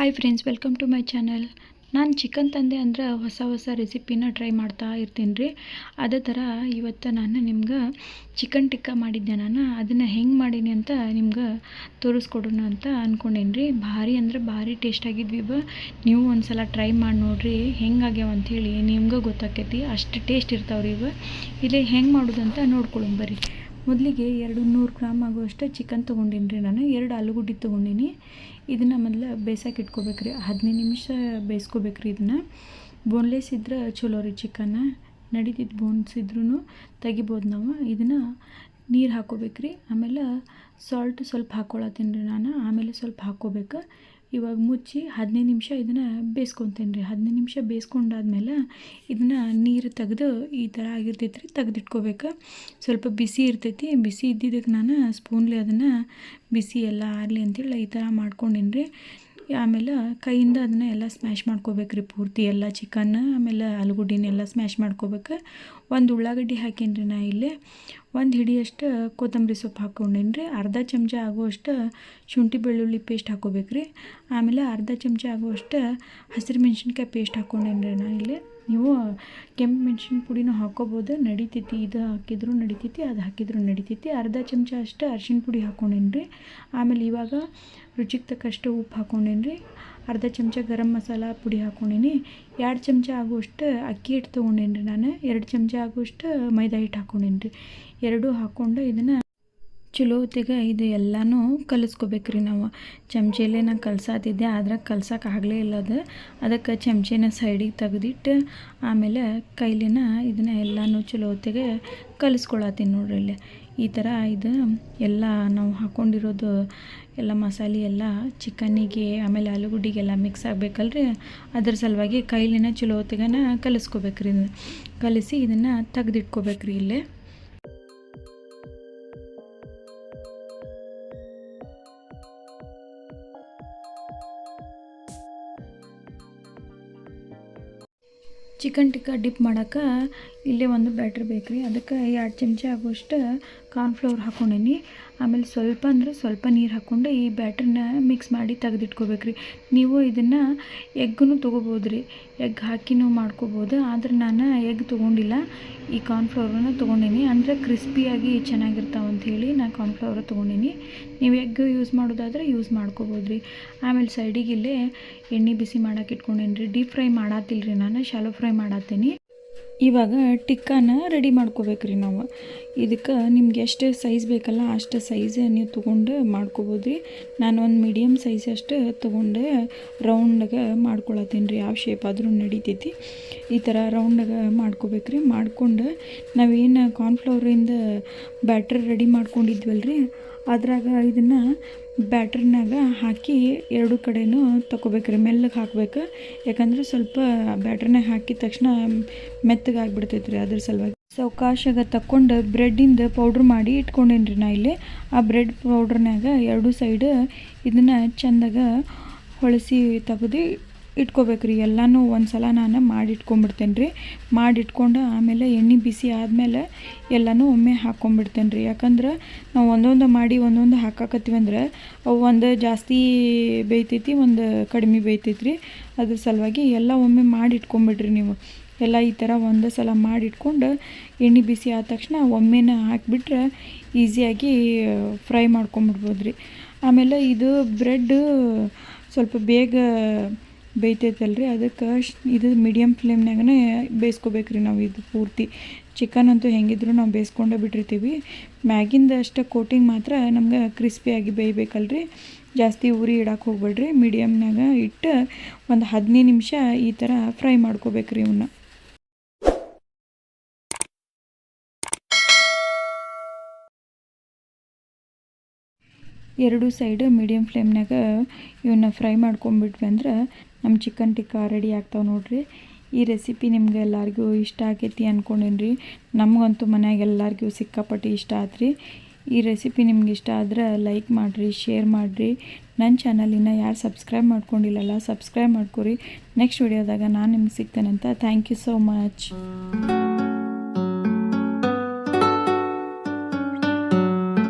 Hi friends welcome to my channel ನಾನು chicken ತಂದೆ ಅಂದ್ರೆ ಹೊಸ ಹೊಸ ರೆಸಿಪಿನ ಟ್ರೈ ಮಾಡ್ತಾ ಇರ್ತೀನಿ ರೀ ಅದೇ ಥರ ಇವತ್ತು ನಾನು ನಿಮ್ಗೆ ಚಿಕನ್ ಟಿಕ್ಕ ಮಾಡಿದ್ದೆ ನಾನು. ಅದನ್ನು ಹೆಂಗೆ ಮಾಡೀನಿ ಅಂತ ನಿಮ್ಗೆ ತೋರಿಸ್ಕೊಡೋಣ ಅಂತ ಅಂದ್ಕೊಂಡೇನಿ ರೀ ಭಾರಿ ಅಂದ್ರೆ ಭಾರಿ ಟೇಸ್ಟ್ ಆಗಿದ್ವಿ ಬ. ನೀವು ಒಂದು ಸಲ ಟ್ರೈ ಮಾಡಿ ನೋಡಿರಿ ಹೆಂಗಾಗ್ಯಾವ ಅಂಥೇಳಿ ನಿಮ್ಗೆ ಗೊತ್ತಾಕೈತಿ. ಅಷ್ಟು ಟೇಸ್ಟ್ ಇರ್ತಾವ್ರಿ ಇವ ಇಲ್ಲಿ ಹೆಂಗೆ ಮಾಡೋದಂತ ನೋಡ್ಕೊಳ್ಳೋಣ ಬರ್ರಿ. ಮೊದಲಿಗೆ ಎರಡು ನೂರು ಗ್ರಾಮ್ ಆಗುವಷ್ಟು ಚಿಕನ್ ತೊಗೊಂಡೀನಿ ರೀ ನಾನು. ಎರಡು ಆಲೂಗಡ್ಡೆ ತೊಗೊಂಡೀನಿ. ಇದನ್ನು ಮೊದಲು ಬೇಯ್ಸಕ್ಕೆ ಇಟ್ಕೋಬೇಕು ರೀ. ಹದಿನೈದು ನಿಮಿಷ ಬೇಯಿಸ್ಕೋಬೇಕು ರೀ ಇದನ್ನು. ಬೋನ್ಲೆಸ್ ಇದ್ರೆ ಚಲೋ ರೀ ಚಿಕನ್ನ ನಡೀತಿದ್ದು ಬೋನ್ಸ್ ಇದ್ರೂ ತೆಗಿಬೋದು ನಾವು. ಇದನ್ನು ನೀರು ಹಾಕೋಬೇಕು ರೀ. ಆಮೇಲೆ ಸಾಲ್ಟ್ ಸ್ವಲ್ಪ ಹಾಕ್ಕೊಳತ್ತೀನಿ ರೀ ನಾನು. ಆಮೇಲೆ ಸ್ವಲ್ಪ ಹಾಕ್ಕೋಬೇಕು ಇವಾಗ ಮುಚ್ಚಿ ಹದಿನೈದು ನಿಮಿಷ ಇದನ್ನು ಬೇಯಿಸ್ಕೊತೀನಿ ರೀ. ಹದಿನೈದು ನಿಮಿಷ ಬೇಯಿಸ್ಕೊಂಡಾದ್ಮೇಲೆ ಇದನ್ನು ನೀರು ತೆಗೆದು ಈ ಥರ ಆಗಿರ್ತೈತೆ ರೀ ತೆಗೆದಿಟ್ಕೋಬೇಕು. ಸ್ವಲ್ಪ ಬಿಸಿ ಇರ್ತೈತಿ. ಬಿಸಿ ಇದ್ದಿದ್ದಕ್ಕೆ ನಾನು ಸ್ಪೂನ್ಲಿ ಅದನ್ನು ಬಿಸಿ ಎಲ್ಲ ಆರಲಿ ಅಂತೇಳಿ ಈ ಥರ ಮಾಡ್ಕೊಂಡೀನಿ ರೀ. ಆಮೇಲೆ ಕೈಯಿಂದ ಅದನ್ನು ಎಲ್ಲ ಸ್ಮ್ಯಾಶ್ ಮಾಡ್ಕೋಬೇಕು ರೀ ಪೂರ್ತಿ ಎಲ್ಲ ಚಿಕನ್, ಆಮೇಲೆ ಆಲೂಗಡ್ಡಿನೆಲ್ಲ ಸ್ಮ್ಯಾಶ್ ಮಾಡ್ಕೋಬೇಕು. ಒಂದು ಉಳ್ಳಾಗಡ್ಡಿ ಹಾಕೀನಿ ರೀ ನಾ ಇಲ್ಲಿ. ಒಂದು ಹಿಡಿಯಷ್ಟು ಕೊತ್ತಂಬರಿ ಸೊಪ್ಪು ಹಾಕ್ಕೊಂಡೇನಿ ರೀ ಅರ್ಧ ಚಮಚ ಆಗುವಷ್ಟು ಶುಂಠಿ ಬೆಳ್ಳುಳ್ಳಿ ಪೇಸ್ಟ್ ಹಾಕೋಬೇಕು ರೀ ಆಮೇಲೆ ಅರ್ಧ ಚಮಚ ಆಗುವಷ್ಟು ಹಸಿರು ಮೆಣಸಿನ್ಕಾಯಿ ಪೇಸ್ಟ್ ಹಾಕ್ಕೊಂಡೇನಿ ರೀ ನಾನು ಇಲ್ಲಿ. ನೀವು ಕೆಂಪು ಮೆಣಸಿನ ಪುಡಿನೂ ಹಾಕ್ಕೋಬೋದು ನಡಿತೈತಿ, ಇದು ಹಾಕಿದ್ರು ನಡಿತೈತಿ, ಅದು ಹಾಕಿದ್ರು ನಡಿತೈತಿ. ಅರ್ಧ ಚಮಚ ಅಷ್ಟು ಅರ್ಶಿಣ ಪುಡಿ ಹಾಕ್ಕೊಂಡೇನಿ ರೀ ಆಮೇಲೆ ಇವಾಗ ರುಚಿಗೆ ತಕ್ಕಷ್ಟು ಉಪ್ಪು ಹಾಕ್ಕೊಂಡೇನಿ ರೀ ಅರ್ಧ ಚಮಚ ಗರಂ ಮಸಾಲ ಪುಡಿ ಹಾಕ್ಕೊಂಡೀನಿ ಎರಡು ಚಮಚ ಆಗುವಷ್ಟು ಅಕ್ಕಿ ಹಿಟ್ಟು ತೊಗೊಂಡೇನಿ ರೀ ನಾನು. ಎರಡು ಚಮಚ ಆಗುವಷ್ಟು ಮೈದಾ ಹಿಟ್ಟು ಹಾಕ್ಕೊಂಡೇನಿ ರೀ ಎರಡೂ ಹಾಕ್ಕೊಂಡು ಇದನ್ನು ಚಲೋ ಹೊತ್ತಿಗೆ ಇದು ಎಲ್ಲನೂ ಕಲಿಸ್ಕೋಬೇಕ್ರಿ ನಾವು. ಚಮಚೆಲೆ ನಾನು ಕಲ್ಸಾತಿದ್ದೆ, ಆದ್ರೆ ಕಲ್ಸಕ್ಕೆ ಆಗಲೇ ಇಲ್ಲ ಅದು. ಅದಕ್ಕೆ ಚಮಚೆನ ಸೈಡಿಗೆ ತೆಗೆದಿಟ್ಟು, ಆಮೇಲೆ ಕೈಲಿನ ಇದನ್ನ ಎಲ್ಲನೂ ಚಲೋ ಹೊತ್ತಿಗೆ ಕಲಿಸ್ಕೊಳತ್ತೀನಿ ನೋಡ್ರಿ ಇಲ್ಲಿ. ಈ ಥರ ಇದು ಎಲ್ಲ ನಾವು ಹಾಕ್ಕೊಂಡಿರೋದು ಎಲ್ಲ ಮಸಾಲೆ ಎಲ್ಲ ಚಿಕನ್ನಿಗೆ, ಆಮೇಲೆ ಆಲೂಗಡ್ಡಿಗೆಲ್ಲ ಮಿಕ್ಸ್ ಆಗಬೇಕಲ್ರಿ. ಅದ್ರ ಸಲುವಾಗಿ ಕೈಲಿನ ಚಲೋ ಹೊತ್ತಿಗೆನ ಕಲಿಸ್ಕೋಬೇಕ್ರಿ. ಕಲಿಸಿ ಇದನ್ನು ತೆಗೆದಿಟ್ಕೋಬೇಕ್ರಿ ಇಲ್ಲೇ. ಚಿಕನ್ ಟಿಕ್ಕ ಡಿಪ್ ಮಾಡೋಕೆ ಇಲ್ಲೇ ಒಂದು ಬ್ಯಾಟ್ರ್ ಬೇಕು ರೀ ಅದಕ್ಕೆ ಎರಡು ಚಮಚ ಆಗುವಷ್ಟು ಕಾರ್ನ್ಫ್ಲವರ್ ಹಾಕ್ಕೊಂಡೀನಿ ಆಮೇಲೆ ಸ್ವಲ್ಪ ಅಂದರೆ ಸ್ವಲ್ಪ ನೀರು ಹಾಕ್ಕೊಂಡು ಈ ಬ್ಯಾಟ್ರಿನ ಮಿಕ್ಸ್ ಮಾಡಿ ತೆಗೆದಿಟ್ಕೋಬೇಕು ರೀ ನೀವು ಇದನ್ನು ಎಗ್ಗೂ ತೊಗೋಬೋದು ರೀ ಎಗ್ ಹಾಕಿನೂ ಮಾಡ್ಕೋಬೋದು. ಆದ್ರೆ ನಾನು ಎಗ್ ತೊಗೊಂಡಿಲ್ಲ. ಈ ಕಾರ್ನ್ಫ್ಲವರನ್ನ ತೊಗೊಂಡೀನಿ. ಅಂದರೆ ಕ್ರಿಸ್ಪಿಯಾಗಿ ಚೆನ್ನಾಗಿರ್ತಾವೆ ಅಂಥೇಳಿ ನಾನು ಕಾರ್ನ್ಫ್ಲವರ್ ತೊಗೊಂಡೀನಿ. ನೀವು ಎಗ್ ಯೂಸ್ ಮಾಡೋದಾದ್ರೆ ಯೂಸ್ ಮಾಡ್ಕೋಬೋದು ರೀ ಆಮೇಲೆ ಸೈಡಿಗೆ ಇಲ್ಲೇ ಎಣ್ಣೆ ಬಿಸಿ ಮಾಡೋಕೆ ಇಟ್ಕೊಂಡೇನಿ ರೀ ಡೀಪ್ ಫ್ರೈ ಮಾಡತ್ತಿಲ್ಲ ರೀ ನಾನು. ಶಾಲೋ ಫ್ರೈ ಮಾಡತ್ತೀನಿ ಇವಾಗ ಟಿಕ್ಕಾನ ರೆಡಿ ಮಾಡ್ಕೋಬೇಕು ರೀ ನಾವು. ಇದಕ್ಕೆ ನಿಮ್ಗೆ ಎಷ್ಟು ಸೈಜ್ ಬೇಕಲ್ಲ ಅಷ್ಟು ಸೈಜ್ ನೀವು ತೊಗೊಂಡು ಮಾಡ್ಕೋಬೋದು ರೀ ನಾನು ಒಂದು ಮೀಡಿಯಮ್ ಸೈಜ್ ಅಷ್ಟು ತೊಗೊಂಡು ರೌಂಡಾಗೆ ಮಾಡ್ಕೊಳತ್ತೀನಿ ರೀ, ಯಾವ ಶೇಪ್ ಆದರೂ ನಡಿತೈತಿ. ಈ ಥರ ರೌಂಡಾಗೆ ಮಾಡ್ಕೋಬೇಕು ರೀ ಮಾಡ್ಕೊಂಡು ನಾವೇನು ಕಾರ್ನ್ಫ್ಲವರಿಂದ ಬ್ಯಾಟ್ರ್ ರೆಡಿ ಮಾಡ್ಕೊಂಡಿದ್ವಲ್ಲ ರೀ ಅದ್ರಾಗ ಇದನ್ನು ಬ್ಯಾಟ್ರಿನಾಗ ಹಾಕಿ ಎರಡು ಕಡೆನೂ ತೊಗೋಬೇಕ್ರಿ ಮೆಲ್ಲಗೆ ಹಾಕ್ಬೇಕು. ಯಾಕಂದ್ರೆ ಸ್ವಲ್ಪ ಬ್ಯಾಟ್ರಿನಾಗ ಹಾಕಿದ ತಕ್ಷಣ ಮೆತ್ತಗೆ ಆಗಿಬಿಡ್ತೈತೆ ರೀ ಅದ್ರ ಸಲುವಾಗಿ. ಸಾವಕಾಶಾಗ ತಕ್ಕೊಂಡು ಬ್ರೆಡ್ಡಿಂದ ಪೌಡ್ರ್ ಮಾಡಿ ಇಟ್ಕೊಂಡೇನಿ ರೀ ನಾ ಇಲ್ಲಿ. ಆ ಬ್ರೆಡ್ ಪೌಡ್ರ್ನಾಗ ಎರಡು ಸೈಡ್ ಇದನ್ನು ಚೆಂದಾಗ ಹೊಳಸಿ ತೆಗ್ದು ಇಟ್ಕೋಬೇಕು ರೀ ಎಲ್ಲನೂ ಒಂದು ಸಲ ನಾನು ಮಾಡಿ ಇಟ್ಕೊಂಬಿಡ್ತೇನೆ ರೀ ಮಾಡಿ ಇಟ್ಕೊಂಡು ಆಮೇಲೆ ಎಣ್ಣೆ ಬಿಸಿ ಆದಮೇಲೆ ಎಲ್ಲನೂ ಒಮ್ಮೆ ಹಾಕ್ಕೊಂಬಿಡ್ತೇನೆ ರೀ ಯಾಕಂದ್ರೆ ನಾವು ಒಂದೊಂದು ಮಾಡಿ ಒಂದೊಂದು ಹಾಕಾಕತ್ತೀವಿ ಅಂದ್ರೆ ಅವು ಒಂದು ಜಾಸ್ತಿ ಬೇಯ್ತೈತಿ, ಒಂದು ಕಡಿಮೆ ಬೇಯ್ತೈತಿ ರೀ ಅದ್ರ ಸಲುವಾಗಿ ಎಲ್ಲ ಒಮ್ಮೆ ಮಾಡಿ ಇಟ್ಕೊಂಬಿಡ್ರಿ ನೀವು. ಎಲ್ಲ ಈ ಥರ ಒಂದು ಸಲ ಮಾಡಿಟ್ಕೊಂಡು ಎಣ್ಣೆ ಬಿಸಿ ಆದ ತಕ್ಷಣ ಒಮ್ಮೆನ ಹಾಕಿಬಿಟ್ರೆ ಈಸಿಯಾಗಿ ಫ್ರೈ ಮಾಡ್ಕೊಂಬಿಡ್ಬೋದು ರೀ ಆಮೇಲೆ ಇದು ಬ್ರೆಡ್ ಸ್ವಲ್ಪ ಬೇಗ ಬೇಯ್ತೈತಲ್ಲ ರೀ ಅದಕ್ಕೆ ಇದು ಮೀಡಿಯಮ್ ಫ್ಲೇಮ್ನಾಗನೇ ಬೇಯಿಸ್ಕೋಬೇಕು ರೀ ನಾವು ಇದು ಪೂರ್ತಿ. ಚಿಕನ್ ಅಂತೂ ಹೆಂಗಿದ್ರು ನಾವು ಬೇಯಿಸ್ಕೊಂಡೇ ಬಿಟ್ಟಿರ್ತೀವಿ. ಮ್ಯಾಗಿಂದ ಅಷ್ಟು ಕೋಟಿಂಗ್ ಮಾತ್ರ ನಮ್ಗೆ ಕ್ರಿಸ್ಪಿಯಾಗಿ ಬೇಯಬೇಕಲ್ರಿ. ಜಾಸ್ತಿ ಉರಿ ಇಡಕ್ಕೆ ಹೋಗ್ಬೇಡ್ರಿ. ಮೀಡಿಯಮ್ನಾಗ ಇಟ್ಟು ಒಂದು ಹದಿನೈದು ನಿಮಿಷ ಈ ಥರ ಫ್ರೈ ಮಾಡ್ಕೋಬೇಕು ರೀ ಇವನ್ನ ಎರಡು ಸೈಡ್ ಮೀಡಿಯಮ್ ಫ್ಲೇಮ್ನಾಗ ಇವನ್ನ ಫ್ರೈ ಮಾಡ್ಕೊಂಬಿಟ್ವಿ ಅಂದ್ರೆ ನಮ್ಮ ಚಿಕನ್ ಟಿಕ್ಕಾ ರೆಡಿ ಆಗ್ತಾವೆ ನೋಡಿರಿ. ಈ ರೆಸಿಪಿ ನಿಮ್ಗೆ ಎಲ್ಲರಿಗೂ ಇಷ್ಟ ಆಗೈತಿ ಅಂದ್ಕೊಂಡೇನ್ರಿ ನಮಗಂತೂ ಮನ್ಯಾಗ ಎಲ್ಲರಿಗೂ ಸಿಕ್ಕಾಪಟ್ಟೆ ಇಷ್ಟ ಆತ್ರಿ. ಈ ರೆಸಿಪಿ ನಿಮ್ಗೆ ಇಷ್ಟ ಆದ್ರೆ ಲೈಕ್ ಮಾಡಿರಿ ಶೇರ್ ಮಾಡಿರಿ. ನನ್ನ ಚಾನಲಿನ ಯಾರು ಸಬ್ಸ್ಕ್ರೈಬ್ ಮಾಡ್ಕೊಂಡಿಲ್ಲಲ್ಲ ಸಬ್ಸ್ಕ್ರೈಬ್ ಮಾಡ್ಕೊರಿ. ನೆಕ್ಸ್ಟ್ ವಿಡಿಯೋದಾಗ ನಾನು ನಿಮ್ಗೆ ಸಿಗ್ತೇನೆ ಅಂತ ಥ್ಯಾಂಕ್ ಯು ಸೋ ಮಚ್